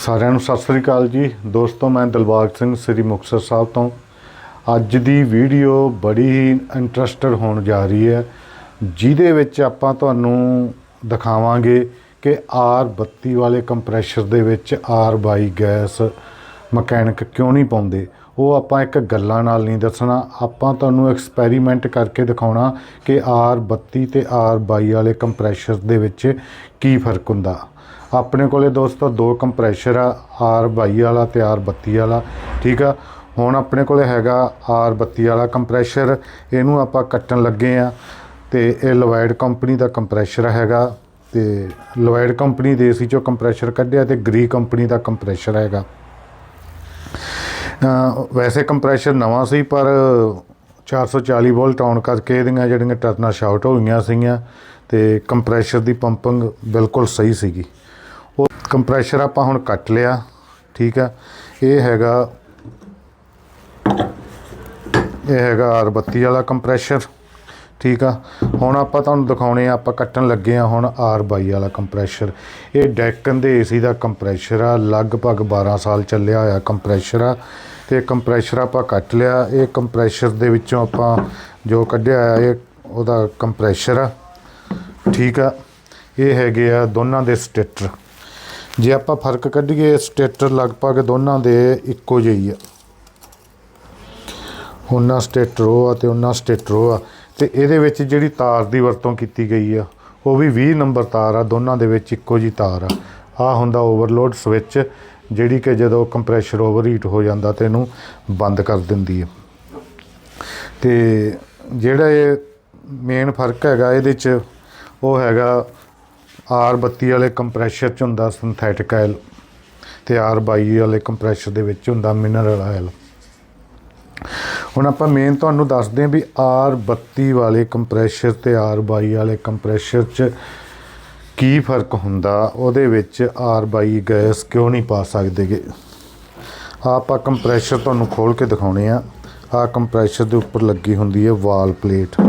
ਸਾਰਿਆਂ ਨੂੰ ਸਤਿ ਸ੍ਰੀ ਅਕਾਲ ਜੀ। ਦੋਸਤੋ, ਮੈਂ ਦਿਲਬਾਗ ਸਿੰਘ, ਸ੍ਰੀ ਮੁਕਤਸਰ ਸਾਹਿਬ ਤੋਂ। ਅੱਜ ਦੀ ਵੀਡੀਓ ਬੜੀ ਹੀ ਇੰਟਰਸਟਡ ਹੋਣ ਜਾ ਰਹੀ ਹੈ, ਜਿਹਦੇ ਵਿੱਚ ਆਪਾਂ ਤੁਹਾਨੂੰ ਦਿਖਾਵਾਂਗੇ ਕਿ R32 ਵਾਲੇ ਕੰਪਰੈਸ਼ਰ ਦੇ ਵਿੱਚ R22 ਗੈਸ ਮਕੈਨਿਕ ਕਿਉਂ ਨਹੀਂ ਪਾਉਂਦੇ? ਉਹ ਆਪਾਂ ਇੱਕ ਗੱਲਾਂ ਨਾਲ ਨਹੀਂ ਦੱਸਣਾ। ਆਪਾਂ ਤੁਹਾਨੂੰ ਐਕਸਪੈਰੀਮੈਂਟ ਕਰਕੇ ਦਿਖਾਉਣਾ ਕਿ R32 ਤੇ R22 ਵਾਲੇ ਕੰਪਰੈਸ਼ਰ ਦੇ ਵਿੱਚ ਕੀ ਫ਼ਰਕ ਹੁੰਦਾ। ਆਪਣੇ ਕੋਲੇ ਦੋਸਤੋ ਦੋ ਕੰਪਰੈਸ਼ਰ ਆ R22 ਵਾਲਾ ਤੇ R32 ਵਾਲਾ, ਠੀਕ ਆ? ਹੁਣ ਆਪਣੇ ਕੋਲੇ ਹੈਗਾ R32 ਵਾਲਾ ਕੰਪਰੈਸ਼ਰ, ਇਹਨੂੰ ਆਪਾਂ ਕੱਟਣ ਲੱਗੇ ਆ ਤੇ ਇਹ ਲੋਇਡ ਕੰਪਨੀ ਦਾ ਕੰਪਰੈਸ਼ਰ ਹੈਗਾ ਤੇ ਲੋਇਡ ਕੰਪਨੀ ਦੇ ਸੀ ਚੋਂ ਕੰਪਰੈਸ਼ਰ ਕੱਢਿਆ ਤੇ ਗਰੀ ਕੰਪਨੀ ਦਾ ਕੰਪਰੈਸ਼ਰ ਹੈਗਾ। ਵੈਸੇ ਕੰਪਰੈਸ਼ਰ ਨਵਾਂ ਸੀ, ਪਰ 440 ਵੋਲਟ ਆਉਣ ਕਰਕੇ ਇਹਦੀਆਂ ਜਿਹੜੀਆਂ ਟਰਨਾਂ ਸ਼ਾਰਟ ਹੋ ਗਈਆਂ ਸੀਗੀਆਂ ਤੇ ਕੰਪਰੈਸ਼ਰ ਦੀ ਪੰਪਿੰਗ ਬਿਲਕੁਲ ਸਹੀ ਸੀਗੀ। ਕੰਪਰੈਸ਼ਰ ਆਪਾਂ ਹੁਣ ਕੱਟ ਲਿਆ, ਠੀਕ ਆ। ਇਹ ਹੈਗਾ ਇਹ ਹੈਗਾ R32 ਵਾਲਾ ਕੰਪਰੈਸ਼ਰ ਠੀਕ ਆ। ਹੁਣ ਆਪਾਂ ਤੁਹਾਨੂੰ ਦਿਖਾਉਣੇ ਆ, ਆਪਾਂ ਕੱਟਣ ਲੱਗੇ ਆ ਹੁਣ R22 ਵਾਲਾ ਕੰਪਰੈਸ਼ਰ ਇਹ ਡੈਕਨ ਦੇ ਏਸੀ ਦਾ ਕੰਪਰੈਸ਼ਰ ਆ, ਲਗਭਗ 12 ਸਾਲ ਚੱਲਿਆ ਹੋਇਆ ਕੰਪਰੈਸ਼ਰ ਆ। ਤੇ ਕੰਪਰੈਸ਼ਰ ਆਪਾਂ ਕੱਟ ਲਿਆ, ਇਹ ਕੰਪਰੈਸ਼ਰ ਦੇ ਵਿੱਚੋਂ ਆਪਾਂ ਜੋ ਕੱਢਿਆ ਆ ਇਹ ਉਹਦਾ ਕੰਪਰੈਸ਼ਰ ਆ, ਠੀਕ ਆ। ਇਹ ਹੈਗੇ ਆ ਦੋਨਾਂ ਦੇ ਸਟੇਟਰ। ਜੇ ਆਪਾਂ ਫ਼ਰਕ ਕੱਢੀਏ, ਸਟੇਟਰ ਲਗਭਗ ਦੋਨਾਂ ਦੇ ਇੱਕੋ ਜਿਹੇ ਆ। ਉਹਨਾਂ ਸਟੇਟਰ ਉਹ ਆ ਤੇ ਉਹਨਾਂ ਸਟੇਟਰ ਉਹ ਆ। ਤੇ ਇਹਦੇ ਵਿੱਚ ਜਿਹੜੀ ਤਾਰ ਦੀ ਵਰਤੋਂ ਕੀਤੀ ਗਈ ਆ, ਉਹ ਵੀ 20 ਨੰਬਰ ਤਾਰ ਆ, ਦੋਨਾਂ ਦੇ ਵਿੱਚ ਇੱਕੋ ਜੀ ਤਾਰ ਆ। ਆ ਹੁੰਦਾ ਓਵਰਲੋਡ ਸਵਿਚ, ਜਿਹੜੀ ਕਿ ਜਦੋਂ ਕੰਪਰੈਸ਼ਰ ਓਵਰਹੀਟ ਹੋ ਜਾਂਦਾ ਤੇ ਇਹਨੂੰ ਬੰਦ ਕਰ ਦਿੰਦੀ ਹੈ ਤੇ ਜਿਹੜਾ ਇਹ ਮੇਨ ਫ਼ਰਕ ਹੈਗਾ, ਇਹਦੇ ਚ ਉਹ ਹੈਗਾ R32 ਵਾਲੇ ਕੰਪਰੈਸ਼ਰ ਚ ਹੁੰਦਾ ਸਿੰਥੈਟਿਕ ਆਇਲ ਤੇ R22 ਵਾਲੇ ਕੰਪਰੈਸ਼ਰ ਦੇ ਵਿੱਚ ਹੁੰਦਾ ਮਿਨਰਲ ਆਇਲ। ਹੁਣ ਆਪਾਂ ਮੇਨ ਤੁਹਾਨੂੰ ਦੱਸਦੇ ਹਾਂ ਵੀ R32 ਵਾਲੇ ਕੰਪਰੈਸ਼ਰ ਤੇ R22 ਵਾਲੇ ਕੰਪਰੈਸ਼ਰ 'ਚ ਕੀ ਫ਼ਰਕ ਹੁੰਦਾ, ਉਹਦੇ ਵਿੱਚ R22 ਗੈਸ ਕਿਉਂ ਨਹੀਂ ਪਾ ਸਕਦੇਗੇ ਆਪਾਂ ਕੰਪਰੈਸ਼ਰ ਤੁਹਾਨੂੰ ਖੋਲ ਕੇ ਦਿਖਾਉਣੇ ਆ। ਆ ਕੰਪਰੈਸ਼ਰ ਦੇ ਉੱਪਰ ਲੱਗੀ ਹੁੰਦੀ ਹੈ ਵਾਲ ਪਲੇਟ।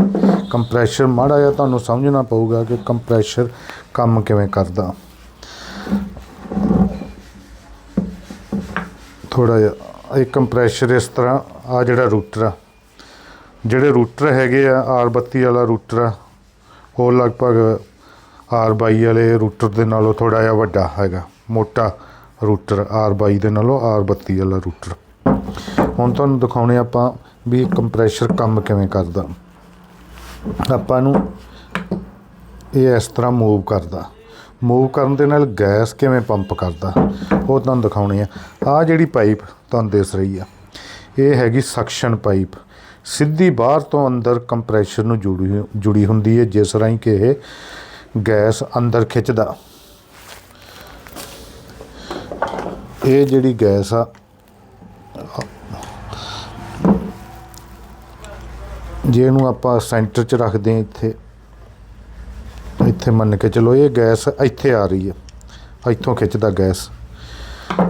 ਕੰਪਰੈਸ਼ਰ ਮਾੜਾ ਜਿਹਾ ਤੁਹਾਨੂੰ ਸਮਝਣਾ ਪਊਗਾ ਕਿ ਕੰਪਰੈਸ਼ਰ ਕੰਮ ਕਿਵੇਂ ਕਰਦਾ। ਥੋੜਾ ਜਿਹਾ, ਇਹ ਕੰਪਰੈਸ਼ਰ ਇਸ ਤਰ੍ਹਾਂ ਆ ਜਿਹੜਾ ਰੂਟਰ ਆ, ਜਿਹੜੇ ਰੂਟਰ ਹੈਗੇ ਆ R32 ਵਾਲਾ ਰੂਟਰ ਆ, ਉਹ ਲਗਭਗ R22 ਵਾਲੇ ਰੂਟਰ ਦੇ ਨਾਲੋਂ ਥੋੜਾ ਜਿਹਾ ਵੱਡਾ ਹੈਗਾ, ਮੋਟਾ ਰੂਟਰ R22 ਦੇ ਨਾਲੋਂ R32 ਵਾਲਾ ਰੂਟਰ ਹੁਣ ਤੁਹਾਨੂੰ ਦਿਖਾਉਣੇ ਆਪਾਂ ਵੀ ਕੰਪਰੈਸ਼ਰ ਕੰਮ ਕਿਵੇਂ ਕਰਦਾ। ਆਪਾਂ ਨੂੰ ਇਹ ਇਸ ਤਰ੍ਹਾਂ ਮੂਵ ਕਰਦਾ। ਮੂਵ ਕਰਨ ਦੇ ਨਾਲ ਗੈਸ ਕਿਵੇਂ ਪੰਪ ਕਰਦਾ, ਉਹ ਤੁਹਾਨੂੰ ਦਿਖਾਉਣੀ ਆ। ਆ ਜਿਹੜੀ ਪਾਈਪ ਤੁਹਾਨੂੰ ਦਿਸ ਰਹੀ ਆ, ਇਹ ਹੈਗੀ ਸਕਸ਼ਨ ਪਾਈਪ ਸਿੱਧੀ ਬਾਹਰ ਤੋਂ ਅੰਦਰ ਕੰਪਰੈਸ਼ਰ ਨੂੰ ਜੁੜੀ ਜੁੜੀ ਹੁੰਦੀ ਹੈ, ਜਿਸ ਰਾਹੀਂ ਕਿ ਇਹ ਗੈਸ ਅੰਦਰ ਖਿੱਚਦਾ। ਇਹ ਜਿਹੜੀ ਗੈਸ ਆ ਜੇ ਇਹਨੂੰ ਆਪਾਂ ਸੈਂਟਰ 'ਚ ਰੱਖਦੇ ਹਾਂ ਇੱਥੇ ਇੱਥੇ ਮੰਨ ਕੇ ਚਲੋ ਇਹ ਗੈਸ ਇੱਥੇ ਆ ਰਹੀ ਹੈ, ਇੱਥੋਂ ਖਿੱਚਦਾ ਗੈਸ।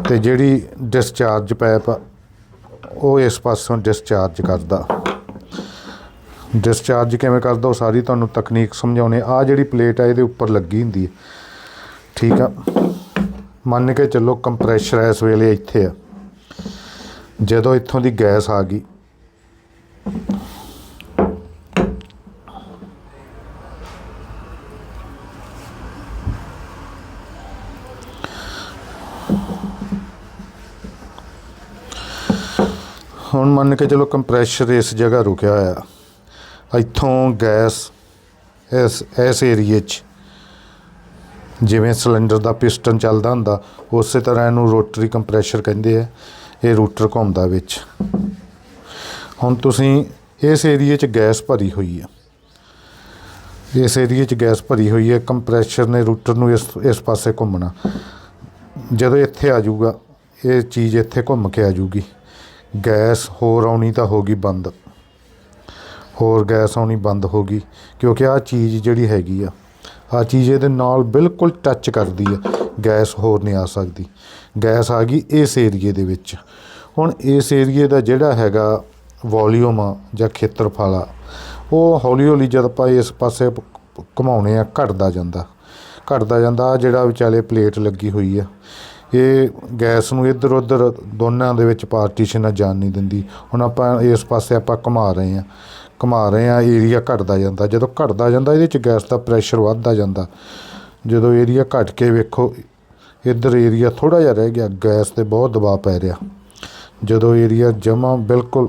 ਤੇ ਜਿਹੜੀ ਡਿਸਚਾਰਜ ਪਾਈਪ ਆ, ਉਹ ਇਸ ਪਾਸੋਂ ਡਿਸਚਾਰਜ ਕਰਦਾ। ਡਿਸਚਾਰਜ ਕਿਵੇਂ ਕਰਦਾ, ਉਹ ਸਾਰੀ ਤੁਹਾਨੂੰ ਤਕਨੀਕ ਸਮਝਾਉਣੇ ਆ। ਜਿਹੜੀ ਪਲੇਟ ਆ, ਇਹਦੇ ਉੱਪਰ ਲੱਗੀ ਹੁੰਦੀ ਹੈ। ਠੀਕ ਆ? ਮੰਨ ਕੇ ਚੱਲੋ ਕੰਪਰੈਸ਼ਰ ਇਸ ਵੇਲੇ ਇੱਥੇ ਆ। ਜਦੋਂ ਇੱਥੋਂ ਦੀ ਗੈਸ ਆ ਗਈ ਹੁਣ ਮੰਨ ਕੇ ਚਲੋ ਕੰਪਰੈਸ਼ਰ ਇਸ ਜਗ੍ਹਾ ਰੁਕਿਆ ਹੋਇਆ। ਇੱਥੋਂ ਗੈਸ ਇਸ ਇਸ ਏਰੀਏ 'ਚ ਜਿਵੇਂ ਸਿਲੰਡਰ ਦਾ ਪਿਸਟਨ ਚੱਲਦਾ ਹੁੰਦਾ, ਉਸੇ ਤਰ੍ਹਾਂ ਇਹਨੂੰ ਰੋਟਰੀ ਕੰਪਰੈਸ਼ਰ ਕਹਿੰਦੇ ਆ, ਇਹ ਰੂਟਰ ਘੁੰਮਦਾ ਵਿੱਚ। ਹੁਣ ਤੁਸੀਂ ਇਸ ਏਰੀਏ 'ਚ ਗੈਸ ਭਰੀ ਹੋਈ ਹੈ ਇਸ ਏਰੀਏ 'ਚ ਗੈਸ ਭਰੀ ਹੋਈ ਹੈ ਕੰਪਰੈਸ਼ਰ ਨੇ ਰੂਟਰ ਨੂੰ ਇਸ ਇਸ ਪਾਸੇ ਘੁੰਮਣਾ। ਜਦੋਂ ਇੱਥੇ ਆ ਜਾਊਗਾ, ਇਹ ਚੀਜ਼ ਇੱਥੇ ਘੁੰਮ ਕੇ ਆ ਜਾਊਗੀ। ਗੈਸ ਹੋਰ ਆਉਣੀ ਤਾਂ ਹੋ ਗਈ ਬੰਦ। ਹੋਰ ਗੈਸ ਆਉਣੀ ਬੰਦ ਹੋ ਗਈ, ਕਿਉਂਕਿ ਆਹ ਚੀਜ਼ ਜਿਹੜੀ ਹੈਗੀ ਆ, ਆਹ ਚੀਜ਼ ਇਹਦੇ ਨਾਲ ਬਿਲਕੁਲ ਟੱਚ ਕਰਦੀ ਆ, ਗੈਸ ਹੋਰ ਨਹੀਂ ਆ ਸਕਦੀ। ਗੈਸ ਆ ਗਈ ਇਸ ਏਰੀਏ ਦੇ ਵਿੱਚ। ਹੁਣ ਇਸ ਏਰੀਏ ਦਾ ਜਿਹੜਾ ਹੈਗਾ ਵੋਲਿਊਮ ਆ ਜਾਂ ਖੇਤਰਫਲ ਆ, ਉਹ ਹੌਲੀ ਹੌਲੀ ਜਦ ਆਪਾਂ ਇਸ ਪਾਸੇ ਘੁਮਾਉਣੇ ਆ, ਘਟਦਾ ਜਾਂਦਾ। ਘਟਦਾ ਜਾਂਦਾ, ਆਹ ਜਿਹੜਾ ਵਿਚਾਲੇ ਪਲੇਟ ਲੱਗੀ ਹੋਈ ਆ ਇਹ ਗੈਸ ਨੂੰ ਇੱਧਰ ਉੱਧਰ ਦੋਨਾਂ ਦੇ ਵਿੱਚ ਪਾਰਟੀਸ਼ਨ ਨਾਲ ਜਾਣ ਨਹੀਂ ਦਿੰਦੀ। ਹੁਣ ਆਪਾਂ ਇਸ ਪਾਸੇ ਆਪਾਂ ਘੁਮਾ ਰਹੇ ਹਾਂ। ਘੁਮਾ ਰਹੇ ਹਾਂ ਏਰੀਆ ਘਟਦਾ ਜਾਂਦਾ। ਜਦੋਂ ਘਟਦਾ ਜਾਂਦਾ, ਇਹਦੇ ਚ ਗੈਸ ਦਾ ਪ੍ਰੈਸ਼ਰ ਵੱਧਦਾ ਜਾਂਦਾ। ਜਦੋਂ ਏਰੀਆ ਘਟ ਕੇ ਵੇਖੋ, ਇੱਧਰ ਏਰੀਆ ਥੋੜਾ ਜਿਹਾ ਰਹਿ ਗਿਆ, ਗੈਸ ਤੇ ਬਹੁਤ ਦਬਾਅ ਪੈ ਰਿਹਾ। ਜਦੋਂ ਏਰੀਆ ਜਮਾ ਬਿਲਕੁਲ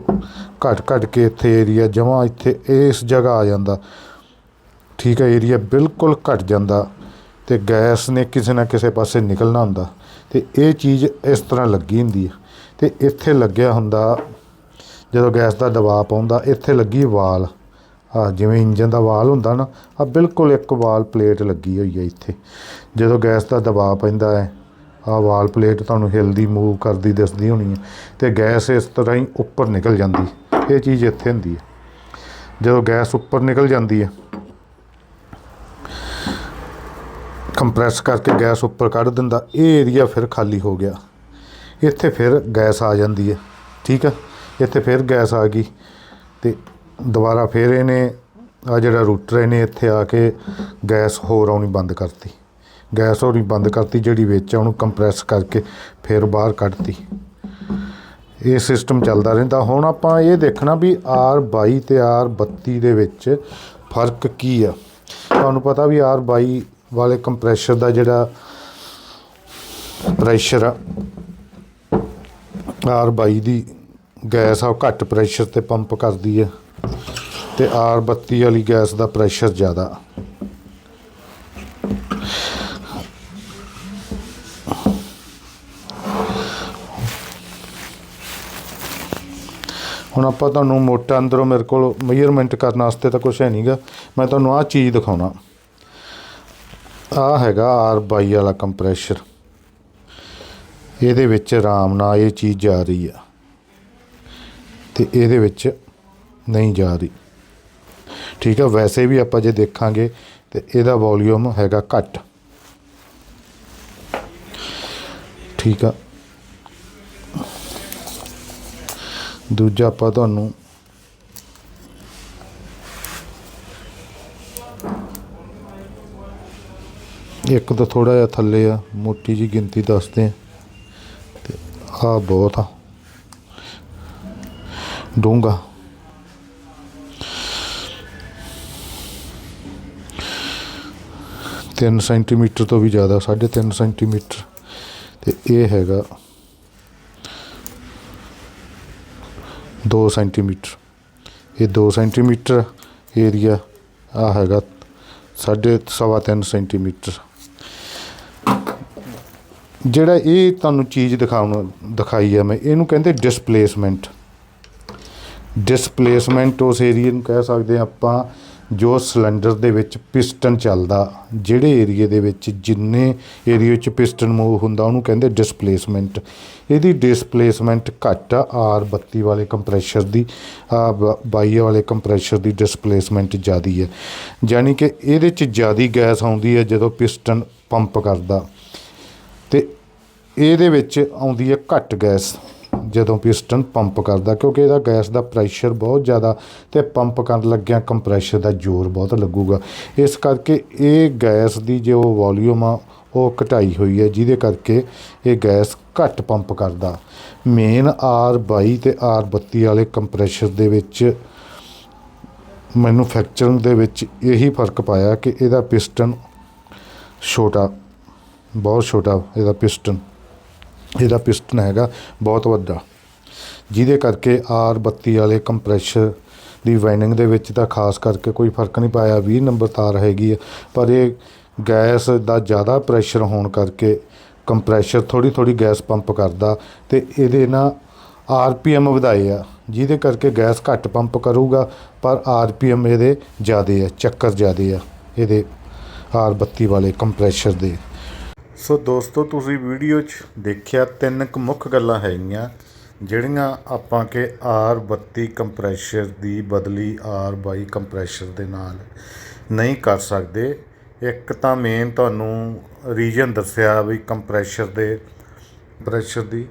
ਘਟ ਘਟ ਕੇ ਇੱਥੇ ਏਰੀਆ ਜਮਾ ਇੱਥੇ ਇਸ ਜਗ੍ਹਾ ਆ ਜਾਂਦਾ। ਠੀਕ ਹੈ ਏਰੀਆ ਬਿਲਕੁਲ ਘਟ ਜਾਂਦਾ। ਤੇ ਗੈਸ ਨੇ ਕਿਸੇ ਨਾ ਕਿਸੇ ਪਾਸੇ ਨਿਕਲਣਾ ਹੁੰਦਾ ਤੇ ਇਹ ਚੀਜ਼ ਇਸ ਤਰ੍ਹਾਂ ਲੱਗੀ ਹੁੰਦੀ ਹੈ ਤੇ ਇੱਥੇ ਲੱਗਿਆ ਹੁੰਦਾ, ਜਦੋਂ ਗੈਸ ਦਾ ਦਬਾਅ ਪਾਉਂਦਾ, ਇੱਥੇ ਲੱਗੀ ਵਾਲ। ਆ ਜਿਵੇਂ ਇੰਜਨ ਦਾ ਵਾਲ ਹੁੰਦਾ ਨਾ, ਆ ਬਿਲਕੁਲ ਇੱਕ ਵਾਲ ਪਲੇਟ ਲੱਗੀ ਹੋਈ ਹੈ ਇੱਥੇ। ਜਦੋਂ ਗੈਸ ਦਾ ਦਬਾਅ ਪੈਂਦਾ ਹੈ, ਆ ਵਾਲ ਪਲੇਟ ਤੁਹਾਨੂੰ ਹਿਲਦੀ, ਮੂਵ ਕਰਦੀ, ਦਿਸਦੀ ਹੋਣੀ ਹੈ ਤੇ ਗੈਸ ਇਸ ਤਰ੍ਹਾਂ ਹੀ ਉੱਪਰ ਨਿਕਲ ਜਾਂਦੀ। ਇਹ ਚੀਜ਼ ਇੱਥੇ ਹੁੰਦੀ ਹੈ ਜਦੋਂ ਗੈਸ ਉੱਪਰ ਨਿਕਲ ਜਾਂਦੀ ਹੈ ਕੰਪਰੈਸ ਕਰਕੇ ਗੈਸ ਉੱਪਰ ਕੱਢ ਦਿੰਦਾ। ਇਹ ਏਰੀਆ ਫਿਰ ਖਾਲੀ ਹੋ ਗਿਆ। ਇੱਥੇ ਫਿਰ ਗੈਸ ਆ ਜਾਂਦੀ ਹੈ। ਠੀਕ ਹੈ ਇੱਥੇ ਫਿਰ ਗੈਸ ਆ ਗਈ ਤੇ ਦੁਬਾਰਾ ਫਿਰ ਇਹਨੇ ਆ ਜਿਹੜਾ ਰੂਟਰ ਇਹਨੇ ਇੱਥੇ ਆ ਕੇ ਗੈਸ ਹੋਰ ਆਉਣੀ ਬੰਦ ਕਰਤੀ। ਗੈਸ ਹੋਣੀ ਬੰਦ ਕਰਤੀ ਜਿਹੜੀ ਵਿੱਚ ਆ, ਉਹਨੂੰ ਕੰਪਰੈਸ ਕਰਕੇ ਫਿਰ ਬਾਹਰ ਕੱਢਤੀ। ਇਹ ਸਿਸਟਮ ਚੱਲਦਾ ਰਹਿੰਦਾ। ਹੁਣ ਆਪਾਂ ਇਹ ਦੇਖਣਾ ਵੀ R22 ਤੇ R32 ਦੇ ਵਿੱਚ ਫ਼ਰਕ ਕੀ ਆ। ਤੁਹਾਨੂੰ ਪਤਾ ਵੀ R22 ਵਾਲੇ ਕੰਪਰੈਸ਼ਰ ਦਾ ਜਿਹੜਾ ਪ੍ਰੈਸ਼ਰ ਆ R22 ਦੀ ਗੈਸ ਆ, ਉਹ ਘੱਟ ਪ੍ਰੈਸ਼ਰ ਤੇ ਪੰਪ ਕਰਦੀ ਹੈ ਤੇ R32 ਵਾਲੀ ਗੈਸ ਦਾ ਪ੍ਰੈਸ਼ਰ ਜ਼ਿਆਦਾ। ਹੁਣ ਆਪਾਂ ਤੁਹਾਨੂੰ ਮੋਟਾ ਅੰਦਰੋਂ ਮੇਰੇ ਕੋਲ ਮੈਜ਼ਰਮੈਂਟ ਕਰਨ ਵਾਸਤੇ ਤਾਂ ਕੁਝ ਹੈ ਨਹੀਂਗਾ ਮੈਂ ਤੁਹਾਨੂੰ ਆਹ ਚੀਜ਼ ਦਿਖਾਉਣਾ। ਆ ਹੈਗਾ R22 ਵਾਲਾ ਕੰਪਰੈਸ਼ਰ। ਇਹਦੇ ਵਿੱਚ ਆਰਾਮ ਨਾਲ ਇਹ ਚੀਜ਼ ਜਾ ਰਹੀ ਆ। ਤੇ ਇਹਦੇ ਵਿੱਚ ਨਹੀਂ ਜਾ ਰਹੀ। ਠੀਕ ਆ, ਵੈਸੇ ਵੀ ਆਪਾਂ ਜੇ ਦੇਖਾਂਗੇ ਤੇ ਇਹਦਾ ਵੋਲਿਊਮ ਹੈਗਾ ਘੱਟ। ਠੀਕ ਆ। ਦੂਜਾ ਆਪਾਂ ਤੁਹਾਨੂੰ ਇੱਕ ਤਾਂ ਥੋੜਾ ਜਿਹਾ ਥੱਲੇ ਆ, ਮੋਟੀ ਜੀ ਗਿਣਤੀ ਦੱਸਦੇ ਆ। ਤੇ ਆ ਬਹੁਤ ਆ। ਡੂੰਘਾ। ਤਿੰਨ ਸੈਂਟੀਮੀਟਰ ਤੋਂ ਵੀ ਜ਼ਿਆਦਾ 3.5 ਸੈਂਟੀਮੀਟਰ। ਤੇ ਇਹ ਹੈਗਾ 2 ਸੈਂਟੀਮੀਟਰ। ਇਹ 2 ਸੈਂਟੀਮੀਟਰ ਏਰੀਆ, ਆ ਹੈਗਾ ਸਾਢੇ ਸਵਾ ਤਿੰਨ ਸੈਂਟੀਮੀਟਰ। ਜਿਹੜਾ ਇਹ ਤੁਹਾਨੂੰ ਚੀਜ਼ ਦਿਖਾਉਣ ਦਿਖਾਈ ਆ ਮੈਂ, ਇਹਨੂੰ ਕਹਿੰਦੇ ਡਿਸਪਲੇਸਮੈਂਟ ਡਿਸਪਲੇਸਮੈਂਟ ਉਸ ਏਰੀਏ ਨੂੰ ਕਹਿ ਸਕਦੇ ਹਾਂ ਆਪਾਂ ਜੋ ਸਿਲੰਡਰ ਦੇ ਵਿੱਚ ਪਿਸਟਨ ਚੱਲਦਾ, ਜਿਹੜੇ ਏਰੀਏ ਦੇ ਵਿੱਚ ਜਿੰਨੇ ਏਰੀਏ ਵਿੱਚ ਪਿਸਟਨ ਮੂਵ ਹੁੰਦਾ, ਉਹਨੂੰ ਕਹਿੰਦੇ ਡਿਸਪਲੇਸਮੈਂਟ ਇਹਦੀ ਡਿਸਪਲੇਸਮੈਂਟ ਘੱਟ ਆ R32 ਵਾਲੇ ਕੰਪਰੈਸ਼ਰ ਦੀ, ਆ 22 ਵਾਲੇ ਕੰਪਰੈਸ਼ਰ ਦੀ ਡਿਸਪਲੇਸਮੈਂਟ ਜ਼ਿਆਦੀ ਹੈ। ਯਾਨੀ ਕਿ ਇਹਦੇ 'ਚ ਜ਼ਿਆਦੀ ਗੈਸ ਆਉਂਦੀ ਹੈ ਜਦੋਂ ਪਿਸਟਨ ਪੰਪ ਕਰਦਾ। ਇਹਦੇ ਵਿੱਚ ਆਉਂਦੀ ਹੈ ਘੱਟ ਗੈਸ, ਜਦੋਂ ਪਿਸਟਨ ਪੰਪ ਕਰਦਾ, ਕਿਉਂਕਿ ਇਹਦਾ ਗੈਸ ਦਾ ਪ੍ਰੈਸ਼ਰ ਬਹੁਤ ਜ਼ਿਆਦਾ ਤੇ ਪੰਪ ਕਰਨ ਲੱਗਿਆ ਕੰਪਰੈਸ਼ਰ ਦਾ ਜ਼ੋਰ ਬਹੁਤ ਲੱਗੂਗਾ। ਇਸ ਕਰਕੇ ਇਹ ਗੈਸ ਦੀ ਜੋ ਵੋਲਿਊਮ ਆ, ਉਹ ਘਟਾਈ ਹੋਈ ਹੈ, ਜਿਹਦੇ ਕਰਕੇ ਇਹ ਗੈਸ ਘੱਟ ਪੰਪ ਕਰਦਾ। ਮੇਨ R22 ਤੇ R32 ਵਾਲੇ ਕੰਪਰੈਸ਼ਰ ਦੇ ਵਿੱਚ ਮੈਨੂਫੈਕਚਰਿੰਗ ਦੇ ਵਿੱਚ ਇਹੀ ਫ਼ਰਕ ਪਾਇਆ ਕਿ ਇਹਦਾ ਪਿਸਟਨ ਛੋਟਾ, ਬਹੁਤ ਛੋਟਾ ਇਹਦਾ ਪਿਸਟਨ। ਇਹਦਾ ਪਿਸਟਨ ਹੈਗਾ ਬਹੁਤ ਵੱਡਾ। ਜਿਹਦੇ ਕਰਕੇ R32 ਵਾਲੇ ਕੰਪਰੈਸ਼ਰ ਦੀ ਵਾਈਨਿੰਗ ਦੇ ਵਿੱਚ ਤਾਂ ਖਾਸ ਕਰਕੇ ਕੋਈ ਫ਼ਰਕ ਨਹੀਂ ਪਾਇਆ 20 ਨੰਬਰ ਤਾਰ ਹੈਗੀ ਹੈ ਪਰ ਇਹ ਗੈਸ ਦਾ ਜ਼ਿਆਦਾ ਪ੍ਰੈਸ਼ਰ ਹੋਣ ਕਰਕੇ ਕੰਪਰੈਸ਼ਰ ਥੋੜੀ ਥੋੜੀ ਗੈਸ ਪੰਪ ਕਰਦਾ ਤੇ ਇਹਦੇ ਨਾਲ ਆਰਪੀਐਮ ਵਧਾਏ ਆ, ਜਿਹਦੇ ਕਰਕੇ ਗੈਸ ਘੱਟ ਪੰਪ ਕਰੂਗਾ, ਪਰ ਆਰਪੀਐਮ ਇਹਦੇ ਜ਼ਿਆਦੇ ਆ, ਚੱਕਰ ਜ਼ਿਆਦੇ ਆ, ਇਹਦੇ R32 ਵਾਲੇ ਕੰਪਰੈਸ਼ਰ ਦੇ। ਸੋ ਦੋਸਤੋ, ਤੁਸੀਂ ਵੀਡੀਓ 'ਚ ਦੇਖਿਆ ਤਿੰਨ ਕੁ ਮੁੱਖ ਗੱਲਾਂ ਹੈਗੀਆਂ, ਜਿਹੜੀਆਂ ਆਪਾਂ ਕਿ R32 ਕੰਪਰੈਸ਼ਰ ਦੀ ਬਦਲੀ R22 ਕੰਪਰੈਸ਼ਰ ਦੇ ਨਾਲ ਨਹੀਂ ਕਰ ਸਕਦੇ। ਇੱਕ ਤਾਂ ਮੇਨ ਤੁਹਾਨੂੰ ਰੀਜਨ ਦੱਸਿਆ ਵੀ ਕੰਪਰੈਸ਼ਰ ਦੇ ਪ੍ਰੈਸ਼ਰ ਦੀ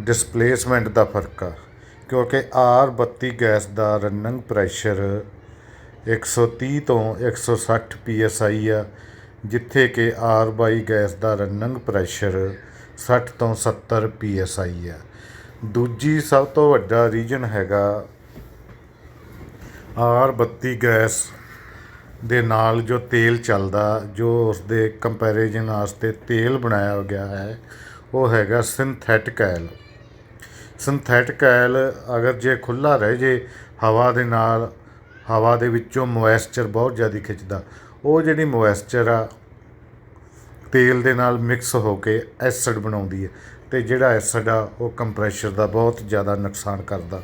ਡਿਸਪਲੇਸਮੈਂਟ ਦਾ ਫ਼ਰਕ ਆ, ਕਿਉਂਕਿ R32 ਗੈਸ ਦਾ ਰਨਿੰਗ ਪ੍ਰੈਸ਼ਰ 130 ਤੋਂ 160 psi ਆ ਜਿੱਥੇ ਕਿ R22 ਗੈਸ ਦਾ ਰਨਿੰਗ ਪ੍ਰੈਸ਼ਰ 60 ਤੋਂ 70 psi ਹੈ। ਦੂਜੀ ਸਭ ਤੋਂ ਵੱਡਾ ਰੀਜਨ ਹੈਗਾ R32 ਗੈਸ ਦੇ ਨਾਲ ਜੋ ਤੇਲ ਚੱਲਦਾ, ਜੋ ਉਸ ਦੇ ਕੰਪੈਰੀਜ਼ਨ ਵਾਸਤੇ ਤੇਲ ਬਣਾਇਆ ਗਿਆ ਹੈ, ਉਹ ਹੈਗਾ ਸਿੰਥੈਟਿਕ ਆਇਲ ਸਿੰਥੈਟਿਕ ਆਇਲ ਅਗਰ ਜੇ ਖੁੱਲਾ ਰਹਿ ਜੇ, ਹਵਾ ਦੇ ਨਾਲ, ਹਵਾ ਦੇ ਵਿੱਚੋਂ ਮੋਇਸਚਰ ਬਹੁਤ ਜ਼ਿਆਦਾ ਖਿੱਚਦਾ ਉਹ ਜਿਹੜੀ ਮੋਇਸਚਰ ਆ, ਤੇਲ ਦੇ ਨਾਲ ਮਿਕਸ ਹੋ ਕੇ ਐਸਿਡ ਬਣਾਉਂਦੀ ਹੈ ਤੇ ਜਿਹੜਾ ਐਸਿਡ ਆ, ਉਹ ਕੰਪਰੈਸ਼ਰ ਦਾ ਬਹੁਤ ਜ਼ਿਆਦਾ ਨੁਕਸਾਨ ਕਰਦਾ।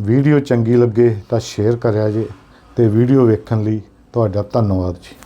ਵੀਡੀਓ ਚੰਗੀ ਲੱਗੇ ਤਾਂ ਸ਼ੇਅਰ ਕਰਿਆ ਜੇ ਤੇ ਵੀਡੀਓ ਵੇਖਣ ਲਈ ਤੁਹਾਡਾ ਧੰਨਵਾਦ ਜੀ।